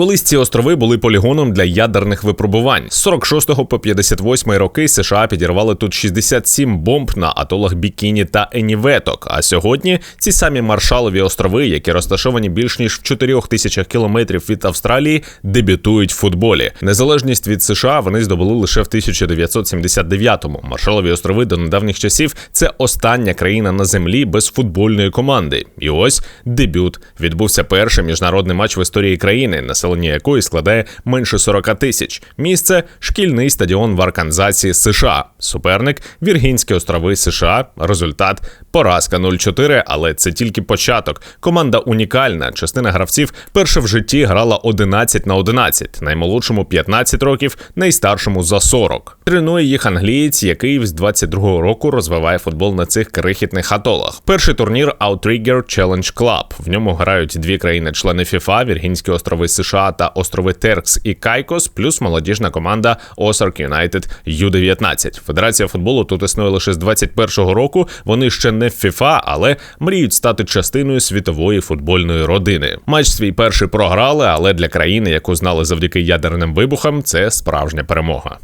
Колись ці острови були полігоном для ядерних випробувань. З 46 по 58 роки США підірвали тут 67 бомб на атолах Бікіні та Еніветок. А сьогодні ці самі Маршалові острови, які розташовані більш ніж в 4 тисячах кілометрів від Австралії, дебютують в футболі. Незалежність від США вони здобули лише в 1979-му. Маршалові острови до недавніх часів це остання країна на землі без футбольної команди. І ось дебют відбувся перший міжнародний матч в історії країни, населення якої складає менше 40 тисяч. Місце шкільний стадіон в Арканзасі, США. Суперник Віргінські острови США. Результат поразка 0-4, але це тільки початок. Команда унікальна. Частина гравців перше в житті грала 11 на 11, наймолодшому 15 років, найстаршому за 40. Тренує їх англієць, який з 22-го року розвиває футбол на цих крихітних атолах. Перший турнір Outrigger Challenge Club. В ньому грають дві країни-члени FIFA, Віргінські острови США та острови Теркс і Кайкос, плюс молодіжна команда Осарк Юнайтед Ю-19. Федерація футболу тут існує лише з 21-го року. Вони ще не FIFA, але мріють стати частиною світової футбольної родини. Матч свій перший програли, але для країни, яку знали завдяки ядерним вибухам, це справжня перемога.